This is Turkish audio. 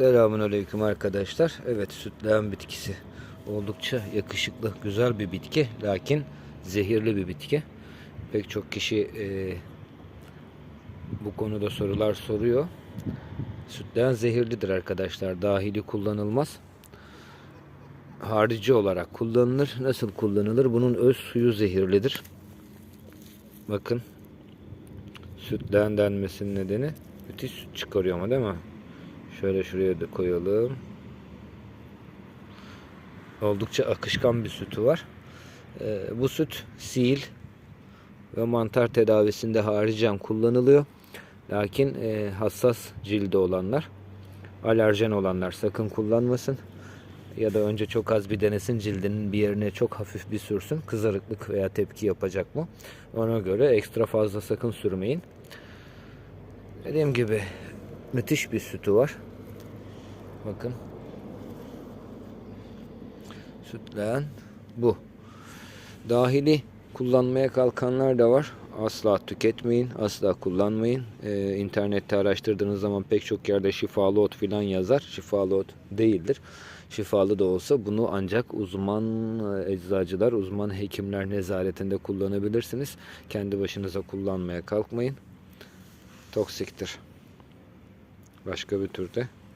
Selamun Aleyküm arkadaşlar. Evet sütleğen bitkisi oldukça yakışıklı, güzel bir bitki. Lakin zehirli bir bitki. Pek çok kişi e, bu konuda sorular soruyor. Sütleğen zehirlidir arkadaşlar. Dahili kullanılmaz. Harici olarak kullanılır. Nasıl kullanılır? Bunun öz suyu zehirlidir. Bakın. Sütleğen denmesinin nedeni müthiş süt çıkarıyor ama değil mi? Şöyle şuraya da koyalım. Oldukça akışkan bir sütü var. Ee, bu süt sil ve mantar tedavisinde haricen kullanılıyor. Lakin e, hassas cilde olanlar, alerjen olanlar sakın kullanmasın. Ya da önce çok az bir denesin cildinin bir yerine çok hafif bir sürsün. Kızarıklık veya tepki yapacak mı? Ona göre ekstra fazla sakın sürmeyin. Dediğim gibi müthiş bir sütü var. Bakın. Sütleyen bu. Dahili kullanmaya kalkanlar da var. Asla tüketmeyin, asla kullanmayın. Ee, internette araştırdığınız zaman pek çok yerde şifalı ot filan yazar. Şifalı ot değildir. Şifalı da olsa bunu ancak uzman e, eczacılar, uzman hekimler nezaretinde kullanabilirsiniz. Kendi başınıza kullanmaya kalkmayın. Toksiktir. Başka bir türde